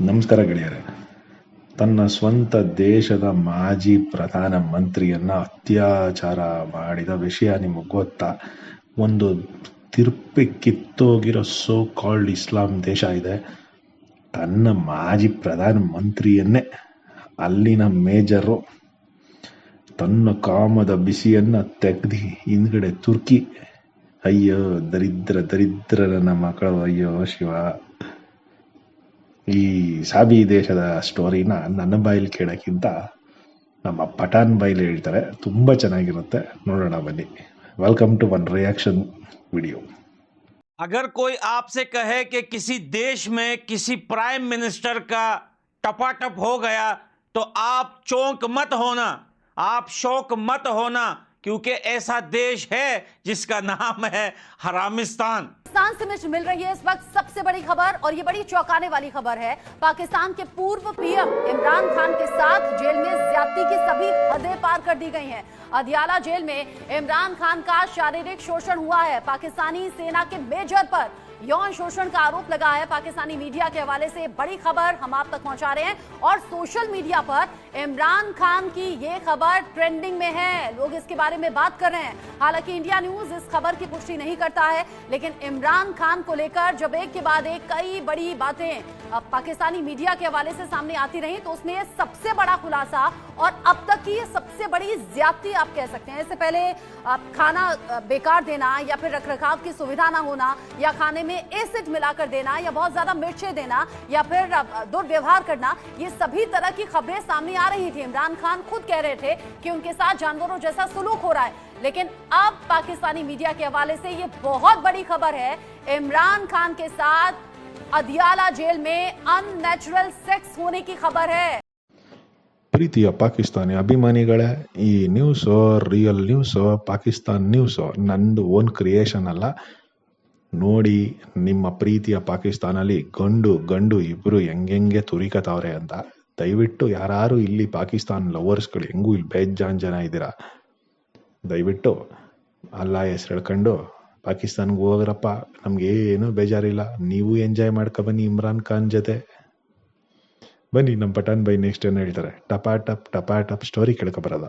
ನಮಸ್ಕಾರ ಗೆಳೆಯರೆ. ತನ್ನ ಸ್ವಂತ ದೇಶದ ಮಾಜಿ ಪ್ರಧಾನ ಮಂತ್ರಿಯನ್ನ ಅತ್ಯಾಚಾರ ಮಾಡಿದ ವಿಷಯ ನಿಮಗೆ ಗೊತ್ತಾ? ಒಂದು ತಿರ್ಪಿ ಕಿತ್ತೋಗಿರೋ ಸೋ ಕಾಲ್ಡ್ ಇಸ್ಲಾಂ ದೇಶ ಇದೆ. ತನ್ನ ಮಾಜಿ ಪ್ರಧಾನ ಮಂತ್ರಿಯನ್ನೇ ಅಲ್ಲಿನ ಮೇಜರು ತನ್ನ ಕಾಮದ ಬಿಸಿಯನ್ನ ತೆಗ್ದು ಹಿಂದ್ಗಡೆ ತುರ್ಕಿ. ಅಯ್ಯೋ, ದರಿದ್ರ ದರಿದ್ರ ನನ್ನ ಮಕ್ಕಳು. ಅಯ್ಯೋ, ಶಿವ. ಈ ಸಾಬಿ ದೇಶದ ಸ್ಟೋರಿನ ನನ್ನ ಬಾಯಲ್ಲಿ ಕೇಳೋಕ್ಕಿಂತ ನಮ್ಮ ಪಠಾನ್ ಬಾಯಲ್ಲಿ ಹೇಳ್ತಾರೆ، ತುಂಬ ಚೆನ್ನಾಗಿರುತ್ತೆ. ನೋಡೋಣ، ಬನ್ನಿ. Welcome to one reaction video اگر کوئی آپ سے کہے کہ کسی دیش میں کسی پرائم منسٹر کا ٹپا ٹپ ہو گیا تو آپ چونک مت ہونا آپ شوق مت ہونا کیونکہ ایسا دیش ہے جس کا نام ہے حرامستان۔ پاکستان سے مجھ مل رہی ہے اس وقت سب سے بڑی خبر اور یہ بڑی چوکانے والی خبر ہے۔ پاکستان کے پورو پی ایم عمران خان کے ساتھ جیل میں زیادتی کی سبھی حدے پار کر دی گئی ہیں۔ عدیالہ جیل میں عمران خان کا شاریرک شوشن ہوا ہے۔ پاکستانی سینا کے میجر پر یون شوشن کا آروپ لگا ہے پاکستانی میڈیا کے حوالے سے بڑی خبر ہم آپ تک پہنچا رہے ہیں اور سوشل میڈیا پر عمران خان کی یہ خبر ٹرینڈنگ میں ہے لوگ اس کے بارے میں بات کر رہے ہیں حالانکہ انڈیا نیوز اس خبر کی پشٹی نہیں کرتا ہے لیکن عمران خان کو لے کر جب ایک کے بعد ایک کئی بڑی باتیں پاکستانی میڈیا کے حوالے سے سامنے آتی رہی تو اس میں سب سے بڑا خلاصہ اور اب تک کی سب سے بڑی زیادتی آپ کہہ سکتے ہیں اس سے پہلے کھانا بیکار دینا یا پھر رکھ رکھاو کی سویدھا نہ ہونا یا کھانے میں میں ایسڈ ملا کر دینا یا بہت زیادہ مرچیں دینا یا پھر دربیوہار کرنا، یہ سبھی طرح کی خبریں سامنے آ رہی تھیں۔ عمران خان خود کہہ رہے تھے کہ ان کے ساتھ جانوروں جیسا سلوک ہو رہا ہے، لیکن اب پاکستانی میڈیا کے حوالے سے یہ بہت بڑی خبر ہے۔ عمران خان کے ساتھ ادیالہ جیل میں ان نیچرل سیکس ہونے کی خبر ہے۔ ಪ್ರೀತಿಯ ಪಾಕಿಸ್ತಾನಿ ಅಭಿಮಾನಿಗಳೇ ಈ news real news Pakistan news ನಂದು ಓನ್ ಕ್ರಿಯೇಷನ್ ಅಲ್ಲ ನೋಡಿ ನಿಮ್ಮ ಪ್ರೀತಿಯ ಪಾಕಿಸ್ತಾನಲ್ಲಿ ಗಂಡು ಗಂಡು ಇಬ್ಬರು ಹೆಂಗೆಂಗೆ ತುರಿಕತಾವ್ರೆ ಅಂತ. ದಯವಿಟ್ಟು ಯಾರು ಇಲ್ಲಿ ಪಾಕಿಸ್ತಾನ್ ಲವರ್ಸ್ಗಳು ಹೆಂಗೂ ಇಲ್ಲಿ ಬೇಜಾನ್ ಜನ ಇದ್ದೀರಾ? ದಯವಿಟ್ಟು ಅಲ್ಲ ಹೆಸ್ರು ಹೇಳ್ಕೊಂಡು, ಪಾಕಿಸ್ತಾನ್ಗೆ ಹೋಗ್ರಪ್ಪ, ನಮ್ಗೆ ಏನೂ ಬೇಜಾರಿಲ್ಲ. ನೀವು ಎಂಜಾಯ್ ಮಾಡ್ಕೊಬನ್ನಿ ಇಮ್ರಾನ್ ಖಾನ್ ಜೊತೆ. ಬನ್ನಿ ನಮ್ಮ ಪಠಾನ್ ಬೈ ನೆಕ್ಸ್ಟ್ ಏನು ಹೇಳ್ತಾರೆ? ಟಪಾ ಟಪ್ ಟಪಾ ಟಪ್ ಸ್ಟೋರಿ ಕೇಳ್ಕೊಬರದ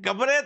ಗಬರೇ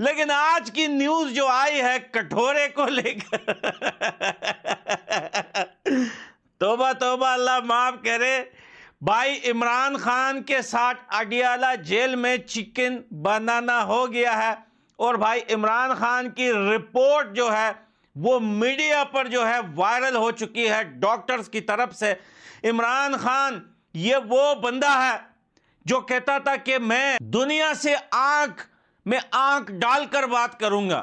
لیکن آج کی نیوز جو آئی ہے کٹھورے کو لے کر، توبہ توبہ، اللہ معاف کرے۔ بھائی عمران خان کے ساتھ اڈیالہ جیل میں چکن بنانا ہو گیا ہے۔ اور بھائی عمران خان کی رپورٹ جو ہے، وہ میڈیا پر جو ہے وائرل ہو چکی ہے ڈاکٹرز کی طرف سے۔ عمران خان، یہ وہ بندہ ہے جو کہتا تھا کہ میں دنیا سے آنکھ میں آنکھ ڈال کر بات کروں گا۔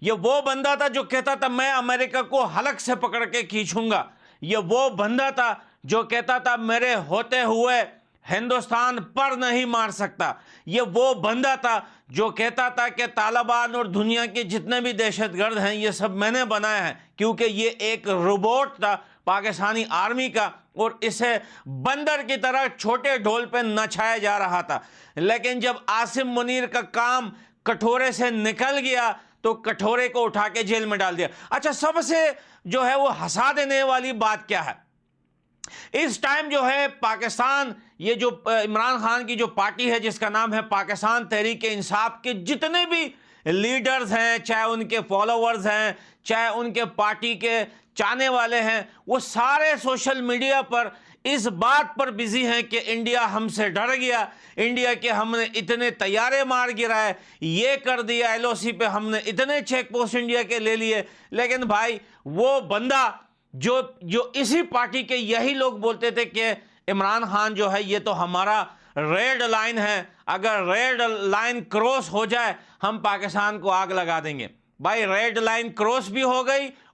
یہ وہ بندہ تھا جو کہتا تھا میں امریکہ کو حلق سے پکڑ کے کھینچوں گا۔ یہ وہ بندہ تھا جو کہتا تھا میرے ہوتے ہوئے ہندوستان پر نہیں مار سکتا۔ یہ وہ بندہ تھا جو کہتا تھا کہ طالبان اور دنیا کے جتنے بھی دہشت گرد ہیں، یہ سب میں نے بنایا ہے کیونکہ یہ ایک روبوٹ تھا، پاکستانی آرمی کا۔ اور اسے بندر کی طرح چھوٹے ڈھول پہ نچھایا جا رہا تھا۔ لیکن جب آسم منیر کا کام کٹھورے سے نکل گیا تو کٹھورے کو اٹھا کے جیل میں ڈال دیا۔ اچھا سب سے جو ہے وہ ہسا دینے والی بات کیا ہے؟ اس ٹائم جو ہے پاکستان، یہ جو عمران خان کی جو پارٹی ہے، جس کا نام ہے پاکستان تحریک انصاف کے، جتنے بھی لیڈرز ہیں، چاہے ان کے فالوورز ہیں، چاہے ان کے پارٹی کے چاہنے والے ہیں، وہ سارے سوشل میڈیا پر اس بات پر بزی ہیں کہ انڈیا ہم سے ڈر گیا، انڈیا کے ہم نے اتنے تیارے مار گرائے، یہ کر دیا، ایل او سی پہ ہم نے اتنے چیک پوسٹ انڈیا کے لے لیے۔ لیکن بھائی، وہ بندہ جو جو اسی پارٹی کے یہی لوگ بولتے تھے کہ عمران خان جو ہے، یہ تو ہمارا ریڈ لائن ہے، اگر ریڈ لائن کروس ہو جائے، ہم پاکستان کو آگ لگا دیں گے۔ بھائی، ریڈ لائن کروس بھی ہو گئی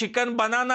ಚಿಕನ್ ಬನಾನಾ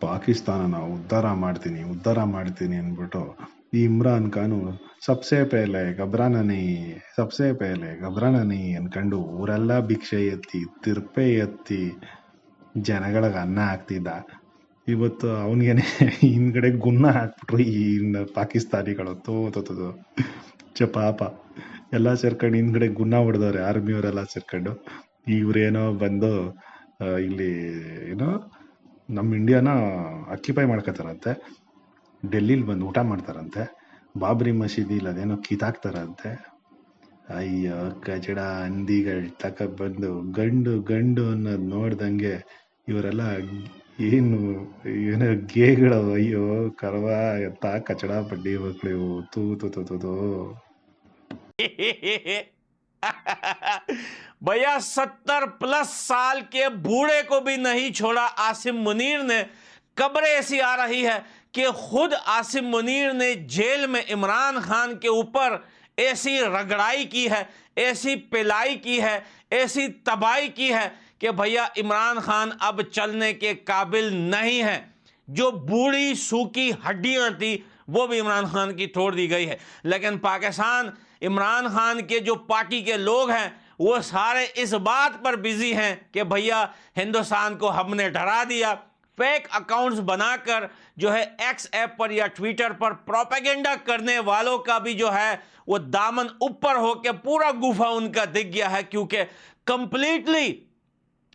ಪಾಕಿಸ್ತಾನನ ಉದ್ಧಾರ ಮಾಡ್ತೀನಿ ಉದ್ಧಾರ ಮಾಡ್ತೀನಿ ಅಂದ್ಬಿಟ್ಟು ಈ ಇಮ್ರಾನ್ ಖಾನು ಸಬ್ಸೆ ಪೇಲೆ ಗಬ್ರಾನನಿ ಸಬ್ಸೆ ಪೇಲೆ ಗಬ್ರಾನನಿ ಅನ್ಕಂಡು ಊರೆಲ್ಲ ಭಿಕ್ಷೆ ಎತ್ತಿ ತಿರ್ಪೆ ಎತ್ತಿ ಜನಗಳಿಗೆ ಅನ್ನ ಹಾಕ್ತಿದ್ದ ಇವತ್ತು ಅವನಿಗೇನೆ ಹಿಂದ್ಗಡೆ ಗುನ್ನ ಹಾಕ್ಬಿಟ್ರು ಈ ಪಾಕಿಸ್ತಾನಿಗಳು. ತೋತೋತೋ ಚ ಪಾಪ. ಎಲ್ಲ ಸೇರ್ಕೊಂಡು ಹಿಂದ್ಗಡೆ ಗುನ್ನ ಹೊಡೆದವ್ರೆ ಆರ್ಮಿಯವರೆಲ್ಲ ಸೇರ್ಕೊಂಡು. ಇವ್ರೇನೋ ಬಂದು ಇಲ್ಲಿ ಏನೋ ನಮ್ಮ ಇಂಡಿಯಾನ ಅಕ್ಯುಪೈ ಮಾಡ್ಕೋತಾರಂತೆ. ಡೆಲ್ಲಿಲಿ ಬಂದು ಊಟ ಮಾಡ್ತಾರಂತೆ. ಬಾಬ್ರಿ ಮಸೀದಿ ಇಲ್ಲ ಅದೇನೋ ಕಿತಾಕ್ತಾರಂತೆ. ಅಯ್ಯೋ ಕಚಡ ಹಂದಿಗಳು ತಕ ಬಂದು ಗಂಡು ಗಂಡು ಅನ್ನೋದು ನೋಡ್ದಂಗೆ ಇವರೆಲ್ಲ ಏನು, ಏನೋ ಗೇಗಳು, ಅಯ್ಯೋ, ಕರ್ವ ಎತ್ತ ಕಚಡ ಬಡ್ಡಿ ಮಕ್ಳು ಇವು ತೂ, ತು ತು. بیا ستر پلس سال کے بوڑھے کو بھی نہیں چھوڑا آسم منیر نے۔ قبریں ایسی آ رہی ہے کہ خود آسم منیر نے جیل میں عمران خان کے اوپر ایسی رگڑائی کی ہے، ایسی پلائی کی ہے، ایسی تباہی کی ہے کہ بھیا عمران خان اب چلنے کے قابل نہیں ہے جو بوڑھی سوکھی ہڈیاں تھی وہ بھی عمران خان کی توڑ دی گئی ہے۔ لیکن پاکستان، عمران خان کے جو پارٹی کے لوگ ہیں وہ سارے اس بات پر بزی ہیں کہ بھیا ہندوستان کو ہم نے ڈرا دیا۔ فیک اکاؤنٹس بنا کر جو ہے ایکس ایپ پر یا ٹویٹر پر پروپیگنڈا کرنے والوں کا بھی جو ہے وہ دامن اوپر ہو کے پورا گوفہ ان کا دکھ گیا ہے کیونکہ کمپلیٹلی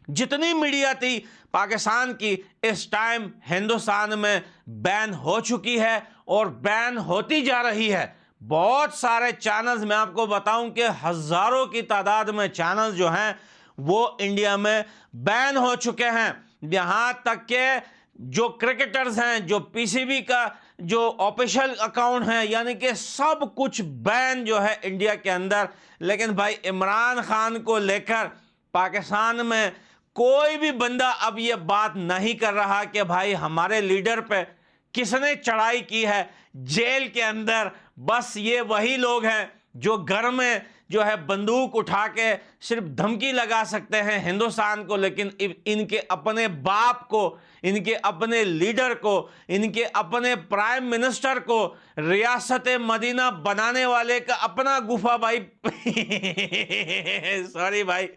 جتنی میڈیا تھی پاکستان کی اس ٹائم ہندوستان میں بین ہو چکی ہے اور بین ہوتی جا رہی ہے۔ بہت سارے چینلز میں آپ کو بتاؤں کہ ہزاروں کی تعداد میں چینلز جو ہیں وہ انڈیا میں بین ہو چکے ہیں۔ یہاں تک کہ جو کرکٹرز ہیں، جو پی سی بی کا جو آفیشیل اکاؤنٹ ہے یعنی کہ سب کچھ بین جو ہے انڈیا کے اندر۔ لیکن بھائی، عمران خان کو لے کر پاکستان میں کوئی بھی بندہ اب یہ بات نہیں کر رہا کہ بھائی ہمارے لیڈر پہ کس نے چڑھائی کی ہے؟ جیل کے اندر۔ بس یہ وہی لوگ ہیں جو گھر میں جو ہے بندوق اٹھا کے صرف دھمکی لگا سکتے ہیں ہندوستان کو، لیکن ان کے اپنے باپ کو، ان کے اپنے لیڈر کو، ان کے اپنے پرائم منسٹر کو ریاست مدینہ بنانے والے کا اپنا گفا بھائی۔ سوری بھائی۔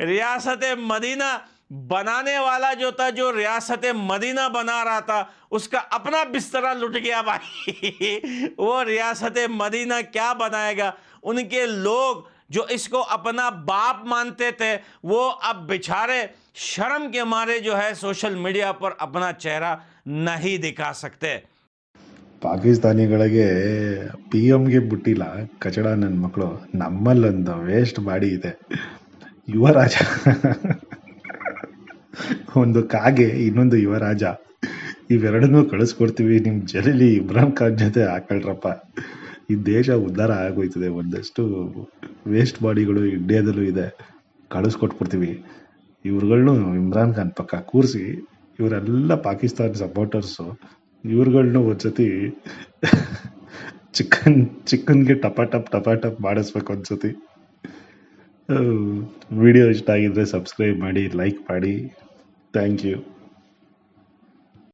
ریاست مدینہ بنانے والا جو تھا، جو ریاست مدینہ بنا رہا تھا، اس کا اپنا بستر لٹ گیا بھائی۔ وہ ریاست مدینہ کیا بنائے گا؟ ان کے لوگ جو اس کو اپنا باپ مانتے تھے، وہ اب بچارے شرم کے مارے جو ہے سوشل میڈیا پر اپنا چہرہ نہیں دکھا سکتے۔ ಪಾಕಿಸ್ತಾನಿಗಳಿಗೆ ಪಿ ಎಮ್ಗೆ ಬಿಟ್ಟಿಲ್ಲ ಕಚಡ ನನ್ನ ಮಕ್ಕಳು ನಮ್ಮಲ್ಲೊಂದು باڑی ಬಾಡಿ ಇದೆ. ಯುವರಾಜ ಒಂದು ಕಾಗೆ, ಇನ್ನೊಂದು ಯುವರಾಜ. ಇವೆರಡನ್ನೂ ಕಳಿಸ್ಕೊಡ್ತೀವಿ. ನಿಮ್ಮ ಜಲೀಲಿ ಇಮ್ರಾನ್ ಖಾನ್ ಜೊತೆ ಹಾಕೊಳ್ರಪ್ಪ. ಈ ದೇಶ ಉದ್ಧಾರ ಆಗೋಯ್ತದೆ. ಒಂದಷ್ಟು ವೇಸ್ಟ್ ಬಾಡಿಗಳು ಇಂಡಿಯಾದಲ್ಲೂ ಇದೆ. ಕಳಿಸ್ಕೊಟ್ಬಿಡ್ತೀವಿ. ಇವ್ರುಗಳ್ನು ಇಮ್ರಾನ್ ಖಾನ್ ಪಕ್ಕ ಕೂರಿಸಿ, ಇವರೆಲ್ಲ ಪಾಕಿಸ್ತಾನ್ ಸಪೋರ್ಟರ್ಸು ಇವ್ರುಗಳ್ನು ಒಂದ್ಸತಿ ಚಿಕನ್ ಚಿಕನ್ಗೆ ಟಪ ಟಪ್ ಟಪ ಟಪ್ ಮಾಡಿಸ್ಬೇಕು ಒಂದ್ಸತಿ. ವಿಡಿಯೋ ಇಷ್ಟ ಆಗಿದ್ರೆ ಸಬ್ಸ್ಕ್ರೈಬ್ ಮಾಡಿ ಲೈಕ್ ಮಾಡಿ. Thank you.